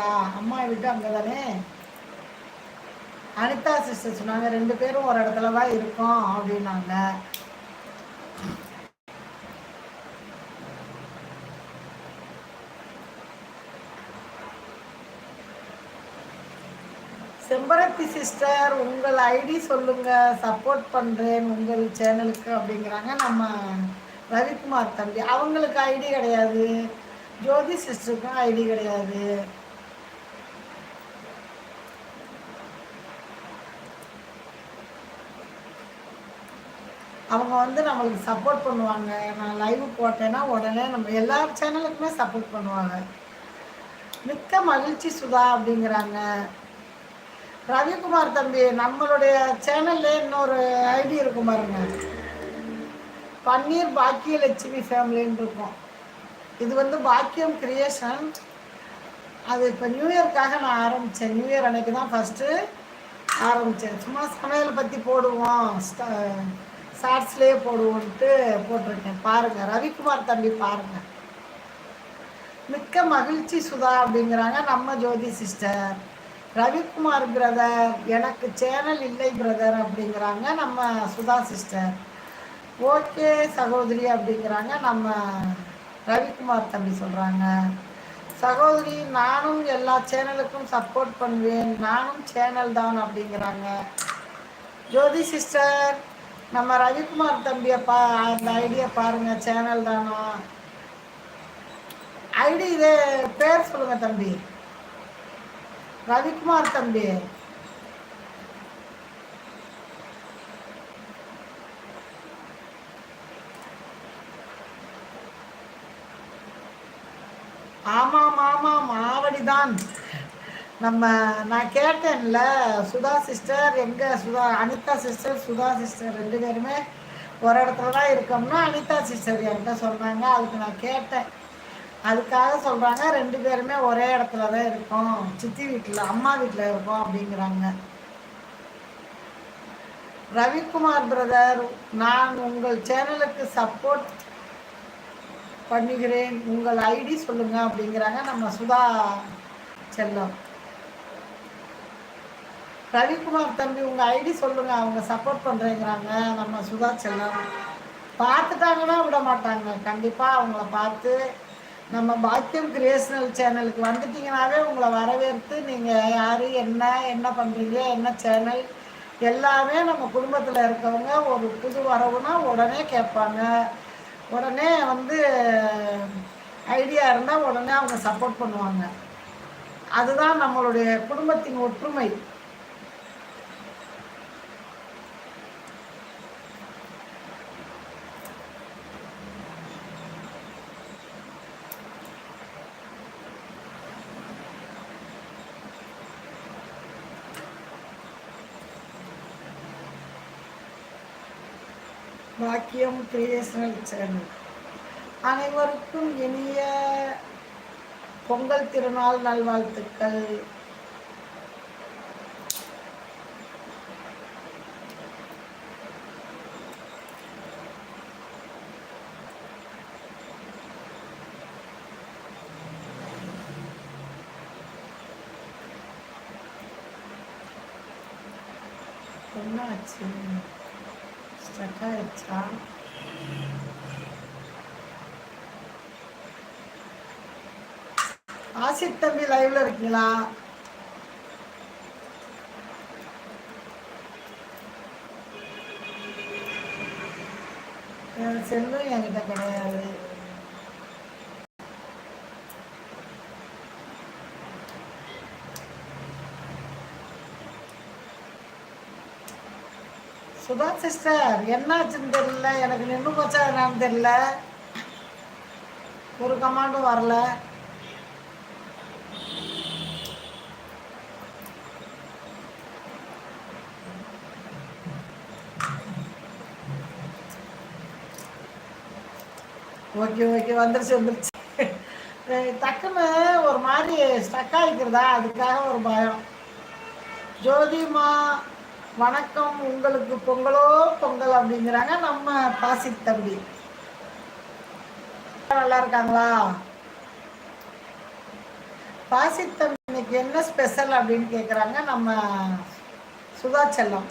அம்மா விட்டு அங்கே தானே அனிதா சிஸ்டர் சொன்னாங்க ரெண்டு பேரும் ஒரு இடத்துல தான் இருக்கோம் அப்படின்னாங்க. செம்பரத்தி சிஸ்டர் உங்கள் ஐடி சொல்லுங்க சப்போர்ட் பண்ணுறேன் உங்கள் சேனலுக்கு அப்படிங்கிறாங்க நம்ம ரவிக்குமார் தம்பி. அவங்களுக்கு ஐடி கிடையாது. ஜோதி சிஸ்டருக்கும் ஐடி கிடையாது. அவங்க வந்து நம்மளுக்கு சப்போர்ட் பண்ணுவாங்க. நான் லைவ் போட்டேன்னா உடனே நம்ம எல்லா சேனலுக்குமே சப்போர்ட் பண்ணுவாங்க. மிக்க மகிழ்ச்சி சுதா அப்படிங்கிறாங்க. ரவிக்குமார் தம்பி நம்மளுடைய சேனல்ல இன்னொரு ஐடி இருக்கும் பாருங்க. பன்னீர் பாக்கியலட்சுமி ஃபேமிலின்னு இருக்கும். இது வந்து பாக்கியம் கிரியேஷன் அது இப்போ நியூ இயர்க்காக நான் ஆரம்பித்தேன் நியூ இயர் அன்னைக்கு தான் ஃபஸ்ட்டு ஆரம்பித்தேன் சும்மா சமையல் பற்றி போடுவோம். ஷார்ட்ஸ்லேயே போடுவோன்ட்டு போட்டிருக்கேன். பாருங்கள் ரவிக்குமார் தம்பி பாருங்கள் மிக்க மகிழ்ச்சி சுதா அப்படிங்கிறாங்க. நம்ம ஜோதி சிஸ்டர். ரவிக்குமார் பிரதர் எனக்கு சேனல் இல்லை பிரதர் அப்படிங்கிறாங்க நம்ம சுதா சிஸ்டர். ஓகே சகோதரி அப்படிங்கிறாங்க நம்ம ரவிக்குமார் தம்பி சொல்கிறாங்க சகோதரி நானும் எல்லா சேனலுக்கும் சப்போர்ட் பண்ணுவேன். நானும் சேனல் தான் அப்படிங்கிறாங்க. ஜோதி சிஸ்டர். நம்ம ரவிக்குமார் தம்பியை பா அந்த ஐடியா பாருங்கள் சேனல் தானோ? ஐடி இதே பேர் சொல்லுங்கள் தம்பி. ரவிக்குமார் தம்பி. ஆமாம் ஆமாம் ஆவடிதான். நம்ம நான் கேட்டேன்ல சுதா சிஸ்டர் எங்கே சுதா அனிதா சிஸ்டர் சுதா சிஸ்டர் ரெண்டு பேருமே ஒரு இடத்துல தான் இருக்கோம்னா அனிதா சிஸ்டர் என்கிட்ட சொல்கிறாங்க அதுக்கு நான் கேட்டேன். அதுக்காக சொல்கிறாங்க ரெண்டு பேருமே ஒரே இடத்துல தான் இருக்கோம். சித்தி வீட்டில் அம்மா வீட்டில் இருக்கோம் அப்படிங்கிறாங்க. ரவிக்குமார் பிரதர் நான் உங்கள் சேனலுக்கு சப்போர்ட் பண்ணுகிறேன். உங்கள் ஐடி சொல்லுங்கள் அப்படிங்கிறாங்க நம்ம சுதா செல்லம். ரவிக்குமார் தம்பி உங்கள் ஐடி சொல்லுங்கள் அவங்க சப்போர்ட் பண்ணுறேங்கிறாங்க நம்ம சுதா செல்லம் பார்த்துட்டாங்கன்னா விட மாட்டாங்க. கண்டிப்பாக அவங்கள பார்த்து நம்ம பாக்கியம் கிரியேஷனல் சேனலுக்கு வந்துட்டிங்கனாவே உங்களை வரவேற்று நீங்கள் யார் என்ன என்ன பண்ணுறீங்க என்ன சேனல் எல்லாமே நம்ம குடும்பத்தில் இருக்கவங்க ஒரு புது வரவுனா உடனே கேட்பாங்க. உடனே வந்து ஐடியா இருந்தால் உடனே அவங்க சப்போர்ட் பண்ணுவாங்க. அதுதான் நம்மளுடைய குடும்பத்தின் ஒற்றுமை. பாக்கியம் கிரியேஷனல் சேனல் அனைவருக்கும் இனிய பொங்கல் திருநாள் நல்வாழ்த்துக்கள். என்னாச்சு? ஸ்டக் ஆயிடுச்சா ஆசித் தம்பி லைவ்ல இருக்கீங்களா செல்லும் என்கிட்ட கிடையாது சுதா சிஸ்டர் என்னாச்சுன்னு தெரியல. எனக்கு நின்று போச்சா என்னன்னு தெரியல. ஒரு கமாண்டும் வரல. ஓகே ஓகே வந்துருச்சு வந்துருச்சு. டக்குன்னு ஒரு மாதிரி ஸ்டக் ஆகிக்கிறதா அதுக்காக ஒரு பயம். ஜோதிமா வணக்கம் உங்களுக்கு பொங்கலோ பொங்கல் அப்படிங்கிறாங்க நம்ம பாசி தம்பி. நல்லா இருக்காங்களா? பாசித்தம் இன்னைக்கு என்ன ஸ்பெஷல் அப்படின்னு கேட்குறாங்க நம்ம சுதா செல்லம்.